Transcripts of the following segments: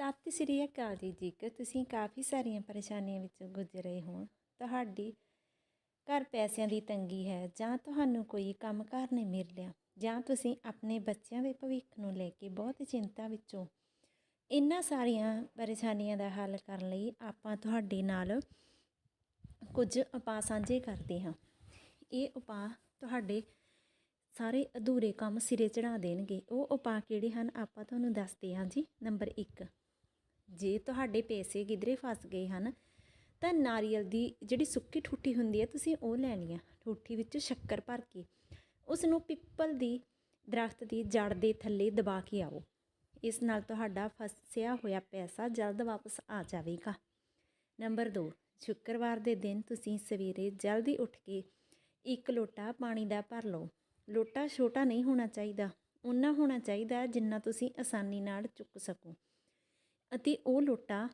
ਸਤਿ ਸ੍ਰੀ ਅਕਾਲ ਜੀ ਜੇਕਰ ਤੁਸੀਂ ਕਾਫੀ ਸਾਰੀਆਂ ਪਰੇਸ਼ਾਨੀਆਂ ਵਿੱਚ ਗੁਜ਼ਰ ਰਹੇ ਹੋ। ਤੁਹਾਡੀ ਘਰ ਪੈਸਿਆਂ ਦੀ ਤੰਗੀ ਹੈ ਜਾਂ ਤੁਹਾਨੂੰ ਕੋਈ ਕੰਮਕਾਰ ਨਹੀਂ ਮਿਲ ਰਿਹਾ ਜਾਂ ਤੁਸੀਂ ਆਪਣੇ ਬੱਚਿਆਂ ਦੇ ਭਵਿੱਖ ਨੂੰ ਲੈ ਕੇ ਬਹੁਤ ਚਿੰਤਾ ਵਿੱਚੋਂ ਇਹਨਾਂ ਸਾਰੀਆਂ ਪਰੇਸ਼ਾਨੀਆਂ ਦਾ ਹੱਲ ਕਰਨ ਲਈ ਆਪਾਂ ਤੁਹਾਡੇ ਨਾਲ ਕੁਝ ਉਪਾਅ ਸਾਂਝੇ ਕਰਦੇ ਹਾਂ। ਇਹ ਉਪਾਅ ਤੁਹਾਡੇ ਸਾਰੇ ਅਧੂਰੇ ਕੰਮ ਸਿਰੇ ਚੜਾ ਦੇਣਗੇ। ਉਹ ਉਪਾਅ ਕਿਹੜੇ ਹਨ ਆਪਾਂ ਤੁਹਾਨੂੰ ਦੱਸਦੇ ਹਾਂ ਜੀ। ਨੰਬਰ 1 ਜੇ ਤੁਹਾਡੇ ਪੈਸੇ ਕਿਧਰੇ ਫਸ ਗਏ ਹਨ, ਤਾਂ ਨਾਰੀਅਲ ਦੀ ਜਿਹੜੀ ਸੁੱਕੀ ਠੂਠੀ ਹੁੰਦੀ ਹੈ, ਤੁਸੀਂ ਉਹ ਲੈਣੀ ਆ ਠੂਠੀ ਵਿੱਚ ਸ਼ੱਕਰ ਭਰ ਕੇ ਉਸ ਨੂੰ ਪਿੱਪਲ ਦੀ ਦਰਖਤ ਦੀ ਜੜ ਦੇ ਥੱਲੇ ਦਬਾ ਕੇ ਆਓ। ਇਸ ਨਾਲ ਤੁਹਾਡਾ ਫਸਿਆ ਹੋਇਆ ਪੈਸਾ ਜਲਦ ਵਾਪਸ ਆ ਜਾਵੇਗਾ। ਨੰਬਰ 2 ਸ਼ੁੱਕਰਵਾਰ ਦੇ ਦਿਨ ਤੁਸੀਂ ਸਵੇਰੇ ਜਲਦੀ ਉੱਠ ਕੇ ਇੱਕ ਲੋਟਾ ਪਾਣੀ ਦਾ ਭਰ ਲਓ। ਲੋਟਾ ਛੋਟਾ ਨਹੀਂ ਹੋਣਾ ਚਾਹੀਦਾ। ਉਨਾ ਹੋਣਾ ਚਾਹੀਦਾ ਜਿੰਨਾ ਤੁਸੀਂ ਆਸਾਨੀ ਨਾਲ ਚੁੱਕ ਸਕੋ। ਅਤੇ ਉਹ ਲੋਟਾ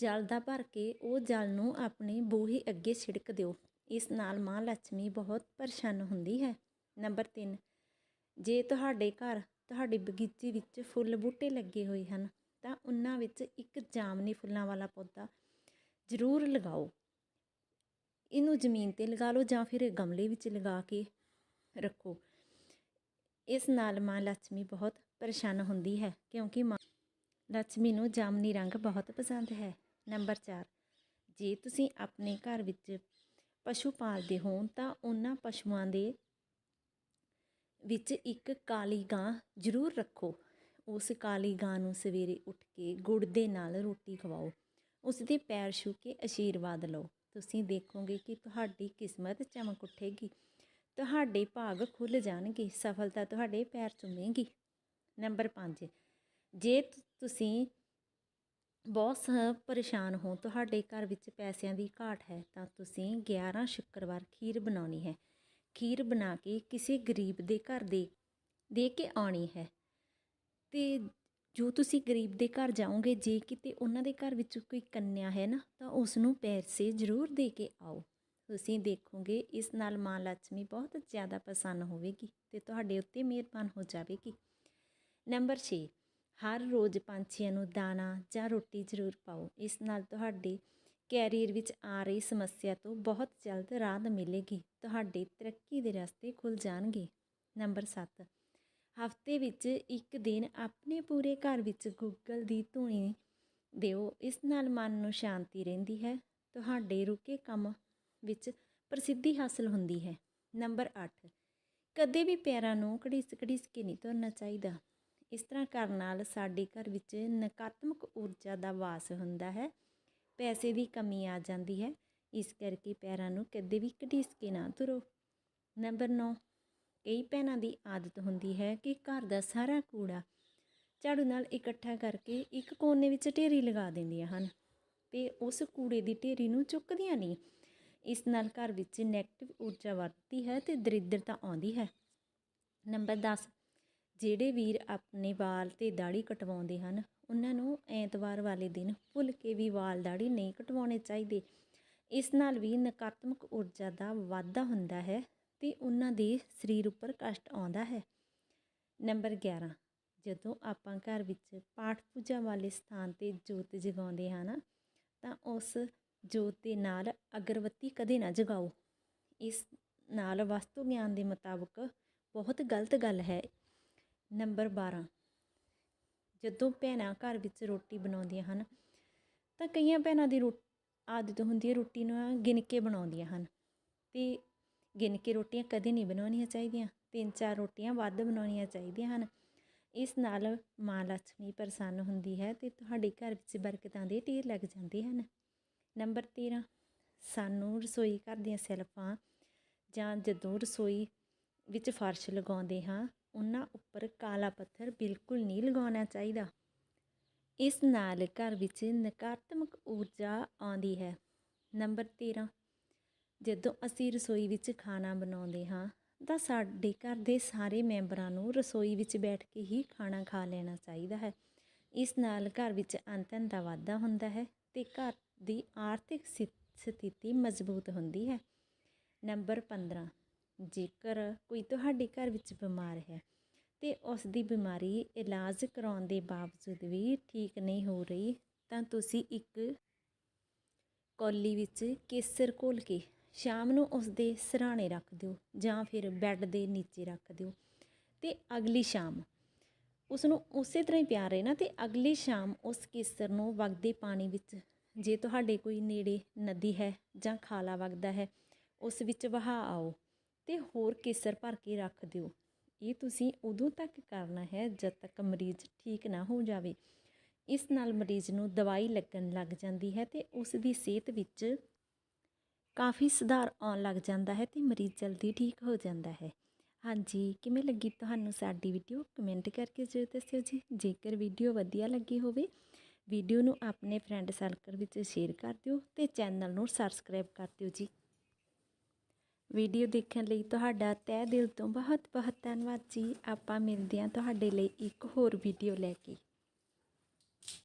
ਜਲ ਦਾ ਭਰ ਕੇ ਉਹ ਜਲ ਨੂੰ ਆਪਣੇ ਬੂਹੇ ਅੱਗੇ ਛਿੜਕ ਦਿਓ। ਇਸ ਨਾਲ ਮਾਂ ਲక్ష్ਮੀ ਬਹੁਤ ਪ੍ਰਸੰਨ ਹੁੰਦੀ ਹੈ। ਨੰਬਰ 3 ਜੇ ਤੁਹਾਡੇ ਘਰ ਤੁਹਾਡੇ ਬਗੀਚੇ ਵਿੱਚ ਫੁੱਲ ਬੂਟੇ ਲੱਗੇ ਹੋਏ ਹਨ, ਤਾਂ ਉਹਨਾਂ ਵਿੱਚ ਇੱਕ ਜਾਮਨੀ ਫੁੱਲਾਂ ਵਾਲਾ ਪੌਦਾ ਜ਼ਰੂਰ ਲਗਾਓ। ਇਹਨੂੰ ਜ਼ਮੀਨ ਤੇ ਲਗਾ ਲਓ ਜਾਂ ਫਿਰ ਗਮਲੇ ਵਿੱਚ ਲਗਾ ਕੇ ਰੱਖੋ। ਇਸ ਨਾਲ ਮਾਂ ਲక్ష్ਮੀ ਬਹੁਤ ਪਰੇਸ਼ਾਨ ਹੁੰਦੀ ਹੈ ਕਿਉਂਕਿ ਲక్ష్ਮੀ ਨੂੰ ਜਾਮਨੀ ਰੰਗ ਬਹੁਤ ਪਸੰਦ ਹੈ। ਨੰਬਰ 4 ਜੇ ਤੁਸੀਂ ਆਪਣੇ ਘਰ ਵਿੱਚ ਪਸ਼ੂ ਪਾਲਦੇ ਹੋ, ਤਾਂ ਉਹਨਾਂ ਪਸ਼ੂਆਂ ਦੇ ਵਿੱਚ ਇੱਕ ਕਾਲੀ ਗਾਂ ਜ਼ਰੂਰ ਰੱਖੋ। ਉਸ ਕਾਲੀ ਗਾਂ ਨੂੰ ਸਵੇਰੇ ਉੱਠ ਕੇ ਗੁੜ ਦੇ ਨਾਲ ਰੋਟੀ ਖਵਾਓ। ਉਸ ਦੇ ਪੈਰ ਛੂ ਕੇ ਆਸ਼ੀਰਵਾਦ ਲਓ। ਤੁਸੀਂ ਦੇਖੋਗੇ ਕਿ ਤੁਹਾਡੀ ਕਿਸਮਤ ਚਮਕ ਉੱਠੇਗੀ। ਤੁਹਾਡੇ ਭਾਗ ਖੁੱਲ ਜਾਣਗੇ। ਸਫਲਤਾ ਤੁਹਾਡੇ ਪੈਰ ਚੁੰਮੇਗੀ। ਨੰਬਰ 5 ਜੇ ਤੁਸੀਂ ਬਹੁਤ ਸ- ਪਰੇਸ਼ਾਨ ਹੋ, ਤੁਹਾਡੇ ਘਰ ਵਿੱਚ ਪੈਸਿਆਂ ਦੀ ਘਾਟ ਹੈ, ਤਾਂ ਤੁਸੀਂ 11 ਸ਼ੁੱਕਰਵਾਰ ਖੀਰ ਬਣਾਉਣੀ ਹੈ। ਖੀਰ ਬਣਾ ਕੇ ਕਿਸੇ ਗਰੀਬ ਦੇ ਘਰ ਦੇ ਦੇ ਕੇ ਆਉਣੀ ਹੈ। ਤੇ ਜੋ ਤੁਸੀਂ ਗਰੀਬ ਦੇ ਘਰ ਜਾਓਗੇ, ਜੇ ਕਿਤੇ ਉਹਨਾਂ ਦੇ ਘਰ ਵਿੱਚ ਕੋਈ ਕੰਨਿਆ ਹੈ ਨਾ, ਤਾਂ ਉਸ ਨੂੰ ਪੈਸੇ ਜ਼ਰੂਰ ਦੇ ਕੇ ਆਓ। ਤੁਸੀਂ ਦੇਖੋਗੇ, ਇਸ ਨਾਲ ਮਾਂ ਲక్ష్ਮੀ ਬਹੁਤ ਜ਼ਿਆਦਾ ਪ੍ਰਸੰਨ ਹੋਵੇਗੀ ਤੇ ਤੁਹਾਡੇ ਉੱਤੇ ਮਿਹਰਬਾਨ ਹੋ ਜਾਵੇਗੀ। ਨੰਬਰ 6 ਹਰ ਰੋਜ਼ ਪੰਛੀਆਂ ਨੂੰ ਦਾਣਾ ਜਾਂ ਰੋਟੀ ਜ਼ਰੂਰ ਪਾਓ। ਇਸ ਨਾਲ ਤੁਹਾਡੇ ਕੈਰੀਅਰ ਵਿੱਚ ਆ ਰਹੀ ਸਮੱਸਿਆ ਤੋਂ ਬਹੁਤ ਜਲਦ ਰਾਹਤ ਮਿਲੇਗੀ। ਤੁਹਾਡੇ ਤਰੱਕੀ ਦੇ ਰਸਤੇ ਖੁੱਲ ਜਾਣਗੇ। ਨੰਬਰ 7 ਹਫ਼ਤੇ ਵਿੱਚ ਇੱਕ ਦਿਨ ਆਪਣੇ ਪੂਰੇ ਘਰ ਵਿੱਚ ਗੂਗਲ ਦੀ ਧੂਣੀ ਦਿਓ। ਇਸ ਨਾਲ ਮਨ ਨੂੰ ਸ਼ਾਂਤੀ ਰਹਿੰਦੀ ਹੈ। ਤੁਹਾਡੇ ਰੁਕੇ ਕੰਮ ਵਿੱਚ ਪ੍ਰਸਿੱਧੀ ਹਾਸਲ ਹੁੰਦੀ ਹੈ। ਨੰਬਰ 8 ਕਦੇ ਵੀ ਪੈਰਾਂ ਨੂੰ ਘੜੀਸ ਘੜੀਸ ਕੇ ਨਹੀਂ ਤੁਰਨਾ ਚਾਹੀਦਾ। ਇਸ ਤਰ੍ਹਾਂ ਕਰਨ ਨਾਲ ਸਾਡੇ ਘਰ ਵਿੱਚ ਨਕਾਰਾਤਮਕ ਊਰਜਾ ਦਾ ਵਾਸ ਹੁੰਦਾ ਹੈ, ਪੈਸੇ ਦੀ ਕਮੀ ਆ ਜਾਂਦੀ ਹੈ, ਇਸ ਕਰਕੇ ਪੈਰਾਂ ਨੂੰ ਕਦੇ ਵੀ ਘਟੀਸ ਕੇ ਨਾ ਤੁਰੋ। ਨੰਬਰ 9 ਕਈ ਭੈਣਾਂ ਦੀ ਆਦਤ ਹੁੰਦੀ ਹੈ ਕਿ ਘਰ ਦਾ ਸਾਰਾ ਕੂੜਾ ਝਾੜੂ ਨਾਲ ਇਕੱਠਾ ਕਰਕੇ ਇੱਕ ਕੋਨੇ ਵਿੱਚ ਢੇਰੀ ਲਗਾ ਦਿੰਦੀਆਂ ਹਨ ਤੇ ਉਸ ਕੂੜੇ ਦੀ ਢੇਰੀ ਨੂੰ ਚੁੱਕਦੀਆਂ ਨਹੀਂ। ਇਸ ਨਾਲ ਘਰ ਵਿੱਚ ਨੈਗੇਟਿਵ ਊਰਜਾ ਵੱਧਦੀ ਹੈ ਤੇ ਦਰਿਦਰਤਾ ਆਉਂਦੀ ਹੈ। ਨੰਬਰ 10 ਜਿਹੜੇ ਵੀਰ ਆਪਣੇ ਵਾਲ ਤੇ ਦਾੜੀ ਕਟਵਾਉਂਦੇ ਹਨ, ਉਹਨਾਂ ਨੂੰ ਐਤਵਾਰ ਵਾਲੇ ਦਿਨ ਭੁੱਲ ਕੇ ਵੀ ਵਾਲ ਦਾੜੀ ਨਹੀਂ ਕਟਵਾਉਣੇ ਚਾਹੀਦੇ। ਇਸ ਨਾਲ ਵੀ ਨਕਾਰਾਤਮਕ ਊਰਜਾ ਦਾ ਵਾਧਾ ਹੁੰਦਾ ਹੈ ਤੇ ਉਹਨਾਂ ਦੇ ਸਰੀਰ ਉੱਪਰ ਕਸ਼ਟ ਆਉਂਦਾ ਹੈ। ਨੰਬਰ 11 ਜਦੋਂ ਆਪਾਂ ਘਰ ਵਿੱਚ ਪਾਠ ਪੂਜਾ ਵਾਲੇ ਸਥਾਨ ਤੇ ਜੋਤ ਜਗਾਉਂਦੇ ਹਾਂ ਨਾ, ਤਾਂ ਉਸ ਜੋਤ ਦੇ ਨਾਲ ਅਗਰਬੱਤੀ ਕਦੇ ਨਾ ਜਗਾਓ। ਇਸ ਨਾਲ ਵਸਤੂ ਗਿਆਨ ਦੇ ਮੁਤਾਬਕ ਬਹੁਤ ਗਲਤ ਗੱਲ ਹੈ। ਨੰਬਰ 12 ਜਦੋਂ ਭੈਣਾਂ ਘਰ ਵਿੱਚ ਰੋਟੀ ਬਣਾਉਂਦੀਆਂ ਹਨ, ਤਾਂ ਕਈਆਂ ਭੈਣਾਂ ਦੀ ਰੋ, ਆਦਤ ਹੁੰਦੀ ਹੈ ਰੋਟੀ ਨੂੰ ਗਿਣ ਕੇ ਬਣਾਉਂਦੀਆਂ ਹਨ। ਅਤੇ ਗਿਣ ਕੇ ਰੋਟੀਆਂ ਕਦੇ ਨਹੀਂ ਬਣਾਉਣੀਆਂ ਚਾਹੀਦੀਆਂ। ਤਿੰਨ ਚਾਰ ਰੋਟੀਆਂ ਵੱਧ ਬਣਾਉਣੀਆਂ ਚਾਹੀਦੀਆਂ ਹਨ। ਇਸ ਨਾਲ ਮਾਂ ਲక్ష్ਮੀ ਪ੍ਰਸੰਨ ਹੁੰਦੀ ਹੈ ਅਤੇ ਤੁਹਾਡੇ ਘਰ ਵਿੱਚ ਬਰਕਤਾਂ ਦੇ ਢੇਰ ਲੱਗ ਜਾਂਦੇ ਹਨ। ਨੰਬਰ 13 ਸਾਨੂੰ ਰਸੋਈ ਘਰ ਦੀਆਂ ਸੈਲਫਾਂ ਜਾਂ ਜਦੋਂ ਰਸੋਈ ਵਿੱਚ ਫਰਸ਼ ਲਗਾਉਂਦੇ ਹਾਂ ਉਹਨਾਂ ਉੱਪਰ ਕਾਲਾ ਪੱਥਰ ਬਿਲਕੁਲ ਨਹੀਂ ਲਗਾਉਣਾ ਚਾਹੀਦਾ। ਇਸ ਨਾਲ ਘਰ ਵਿੱਚ ਨਕਾਰਾਤਮਕ ਊਰਜਾ ਆਉਂਦੀ ਹੈ। ਨੰਬਰ 13 ਜਦੋਂ ਅਸੀਂ ਰਸੋਈ ਵਿੱਚ ਖਾਣਾ ਬਣਾਉਂਦੇ ਹਾਂ, ਤਾਂ ਸਾਡੇ ਘਰ ਦੇ ਸਾਰੇ ਮੈਂਬਰਾਂ ਨੂੰ ਰਸੋਈ ਵਿੱਚ ਬੈਠ ਕੇ ਹੀ ਖਾਣਾ ਖਾ ਲੈਣਾ ਚਾਹੀਦਾ ਹੈ। ਇਸ ਨਾਲ ਘਰ ਵਿੱਚ ਅੰਤਨ ਦਾ ਵਾਧਾ ਹੁੰਦਾ ਹੈ ਤੇ ਘਰ ਦੀ ਆਰਥਿਕ ਸਥਿ- ਸਥਿਤੀ ਮਜ਼ਬੂਤ ਹੁੰਦੀ ਹੈ। ਨੰਬਰ 15 ਜੇਕਰ ਕੋਈ ਤੁਹਾਡੇ ਘਰ ਵਿੱਚ ਬਿਮਾਰ ਹੈ ਤੇ ਉਸ ਦੀ ਬਿਮਾਰੀ ਇਲਾਜ ਕਰਾਉਣ ਦੇ ਬਾਵਜੂਦ ਵੀ ਠੀਕ ਨਹੀਂ ਹੋ ਰਹੀ, ਤਾਂ ਤੁਸੀਂ ਇੱਕ ਕੌਲੀ ਵਿੱਚ ਕੇਸਰ ਘੋਲ ਕੇ ਸ਼ਾਮ ਨੂੰ ਉਸ ਦੇ ਸਿਰਹਾਣੇ ਰੱਖ ਦਿਓ ਜਾਂ ਫਿਰ ਬੈੱਡ ਦੇ ਨੀਚੇ ਰੱਖ ਦਿਓ ਤੇ ਅਗਲੀ ਸ਼ਾਮ। ਉਸ ਨੂੰ ਉਸੇ ਤਰ੍ਹਾਂ ਹੀ ਪਿਆ ਰਹਿਣਾ ਤੇ ਅਗਲੀ ਸ਼ਾਮ ਉਸ ਕੇਸਰ ਨੂੰ ਵਗਦੇ ਪਾਣੀ ਵਿੱਚ, ਜੇ ਤੁਹਾਡੇ ਕੋਈ ਨੇੜੇ ਨਦੀ ਹੈ ਜਾਂ ਖਾਲਾ ਵਗਦਾ ਹੈ, ਉਸ ਵਿੱਚ ਵਹਾ ਆਓ। ਤੇ ਹੋਰ ਕੇਸਰ ਭਰ ਕੇ ਰੱਖ ਦਿਓ। ਇਹ ਤੁਸੀਂ ਉਦੋਂ ਤੱਕ ਕਰਨਾ ਹੈ ਜਦ ਤੱਕ ਮਰੀਜ਼ ਠੀਕ ਨਾ ਹੋ ਜਾਵੇ। ਇਸ ਨਾਲ ਮਰੀਜ਼ ਨੂੰ ਦਵਾਈ ਲੱਗਣ ਲੱਗ ਜਾਂਦੀ ਹੈ ਤੇ ਉਸ ਦੀ ਸਿਹਤ ਵਿੱਚ ਕਾਫੀ ਸੁਧਾਰ ਆਉਣ ਲੱਗ ਜਾਂਦਾ ਹੈ ਤੇ ਮਰੀਜ਼ ਜਲਦੀ ਠੀਕ ਹੋ ਜਾਂਦਾ ਹੈ। ਹਾਂਜੀ, ਕਿਵੇਂ ਲੱਗੀ ਤੁਹਾਨੂੰ ਸਾਡੀ ਵੀਡੀਓ ਕਮੈਂਟ ਕਰਕੇ ਜ਼ਰੂਰ ਦੱਸਿਓ ਜੀ। ਜੇਕਰ ਵੀਡੀਓ ਵਧੀਆ ਲੱਗੀ ਹੋਵੇ ਵੀਡੀਓ ਨੂੰ ਆਪਣੇ ਫਰੈਂਡ ਸਰਕਲ ਵਿੱਚ ਸ਼ੇਅਰ ਕਰ ਦਿਓ ਤੇ ਚੈਨਲ ਨੂੰ ਸਬਸਕ੍ਰਾਈਬ ਕਰ ਦਿਓ ਜੀ। ਵੀਡੀਓ ਦੇਖਣ ਲਈ ਤੁਹਾਡਾ ਤਹਿ ਦਿਲ ਤੋਂ ਬਹੁਤ ਬਹੁਤ ਧੰਨਵਾਦ ਜੀ। ਆਪਾਂ ਮਿਲਦੇ ਹਾਂ ਤੁਹਾਡੇ ਲਈ ਇੱਕ ਹੋਰ ਵੀਡੀਓ ਲੈ ਕੇ।